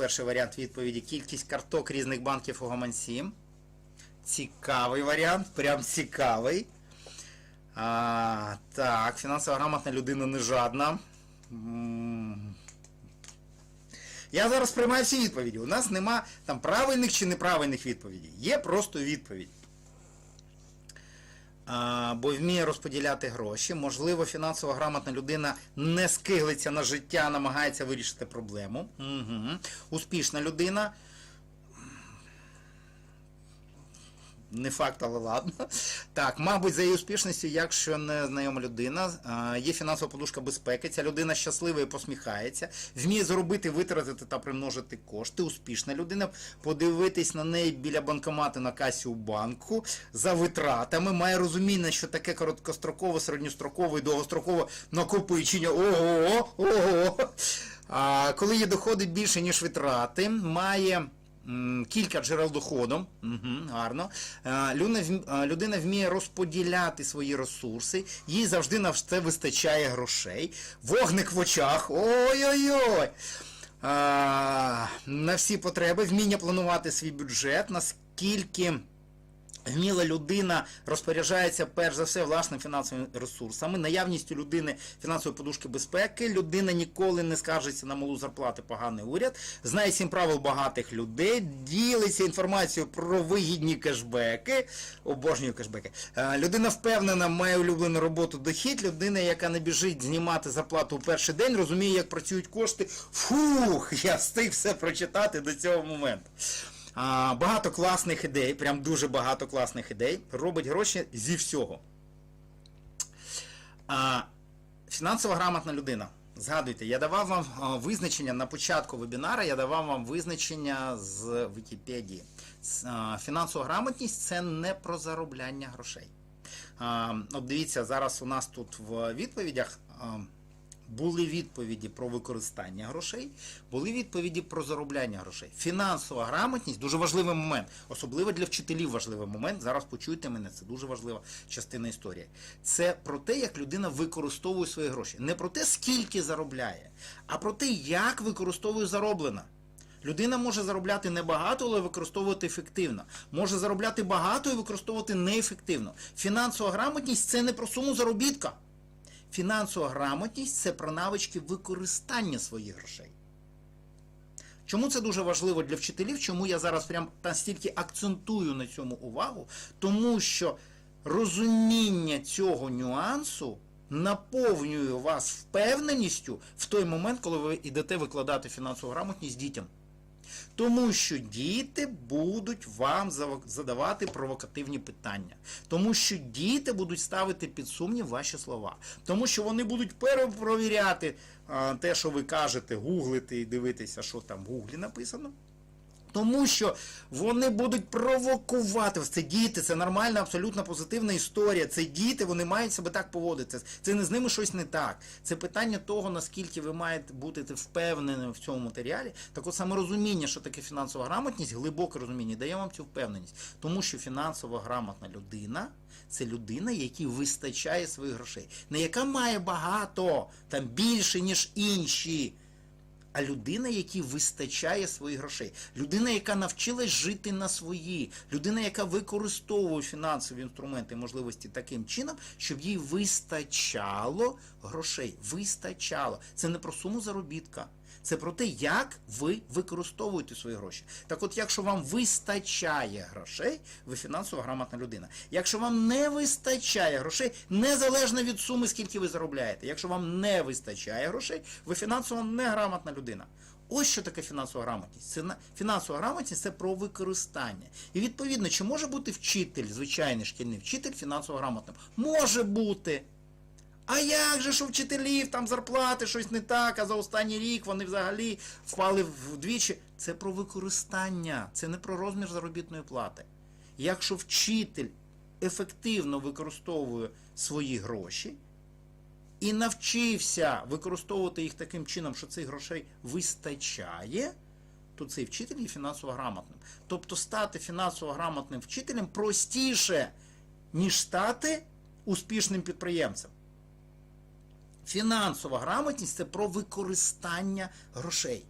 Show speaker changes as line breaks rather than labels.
перший варіант відповіді. Кількість карток різних банків у гаманці. Цікавий варіант, прям цікавий. А, так, фінансово грамотна людина не жадна. Я зараз приймаю всі відповіді. У нас нема там правильних чи неправильних відповідей. Є просто відповідь. Бо вміє розподіляти гроші. Можливо, фінансово грамотна людина не скиглиться на життя, намагається вирішити проблему. Угу. Успішна людина. Не факт, але ладно. Так, мабуть, за її успішністю, якщо не знайома людина, є фінансова подушка безпеки. Ця людина щаслива і посміхається, вміє зробити, витратити та примножити кошти. Успішна людина, подивитись на неї біля банкомату на касі у банку за витратами, має розуміння, що таке короткострокове, середньострокове і довгострокове накопичення. Ого, ого. А, коли є доходи більше, ніж витрати, має. Кілька джерел доходу, угу, гарно. Е, е, людина вміє розподіляти свої ресурси, їй завжди на все вистачає грошей. Вогник в очах. Ой-ой-ой. На всі потреби, вміння планувати свій бюджет, наскільки Вміла людина розпоряджається перш за все власними фінансовими ресурсами, наявністю людини фінансової подушки безпеки. Людина ніколи не скаржиться на малу зарплату, поганий уряд, знає сім правил багатих людей, ділиться інформацією про вигідні кешбеки. Обожнюю кешбеки. Е, Людина впевнена, має улюблену роботу дохід. Людина, яка не біжить знімати зарплату у перший день, розуміє, як працюють кошти. Фух, я встиг все прочитати до цього моменту. А, багато класних ідей, прям дуже багато класних ідей. Робить гроші зі всього. А, фінансово грамотна людина. Згадуйте, я давав вам визначення на початку вебінара, я давав вам визначення з Вікіпедії. Фінансова грамотність це не про заробляння грошей. От дивіться, зараз у нас тут в відповідях. Були відповіді про використання грошей, були відповіді про заробляння грошей. Фінансова грамотність дуже важливий момент, особливо для вчителів важливий момент. Зараз почуйте мене, це дуже важлива частина історії. Це про те, як людина використовує свої гроші. Не про те, скільки заробляє, а про те, як використовує зароблене. Людина може заробляти небагато, але використовувати ефективно. Може заробляти багато і використовувати неефективно. Фінансова грамотність це не про суму заробітка. Фінансова грамотність це про навички використання своїх грошей. Чому це дуже важливо для вчителів? Чому я зараз прям настільки акцентую на цьому увагу? Тому що розуміння цього нюансу наповнює вас впевненістю в той момент, коли ви йдете викладати фінансову грамотність дітям. Тому що діти будуть вам задавати провокативні питання. Тому що діти будуть ставити під сумнів ваші слова. Тому що вони будуть перепровіряти те, що ви кажете, гуглити і дивитися, що там в гуглі написано. Тому що вони будуть провокувати. Це діти, це нормальна, абсолютно позитивна історія. Це діти, вони мають себе так поводити. Це не з ними щось не так. Це питання того, наскільки ви маєте бути впевненим в цьому матеріалі. Так от саме розуміння, що таке фінансова грамотність, глибоке розуміння, дає вам цю впевненість. Тому що фінансово грамотна людина це людина, якій вистачає своїх грошей. Не яка має багато, там більше, ніж інші а людина, якій вистачає своїх грошей. Людина, яка навчилась жити на свої, людина, яка використовує фінансові інструменти можливості таким чином, щоб їй вистачало грошей. Вистачало. Це не про суму заробітка. Це про те, як ви використовуєте свої гроші. Так от, якщо вам вистачає грошей, ви фінансово грамотна людина. Якщо вам не вистачає грошей, незалежно від суми, скільки ви заробляєте, якщо вам не вистачає грошей, ви фінансово неграмотна людина. Ось що таке фінансова грамотність. Це фінансова грамотність це про використання. І відповідно, чи може бути вчитель, звичайний шкільний вчитель фінансово грамотним? Може бути. А як же у вчителів там зарплати щось не так, а за останній рік вони взагалі впали вдвічі. Це про використання, це не про розмір заробітної плати. Якщо вчитель ефективно використовує свої гроші і навчився використовувати їх таким чином, що цих грошей вистачає, то цей вчитель є фінансово грамотним. Тобто стати фінансово грамотним вчителем простіше, ніж стати успішним підприємцем. Фінансова грамотність це про використання грошей.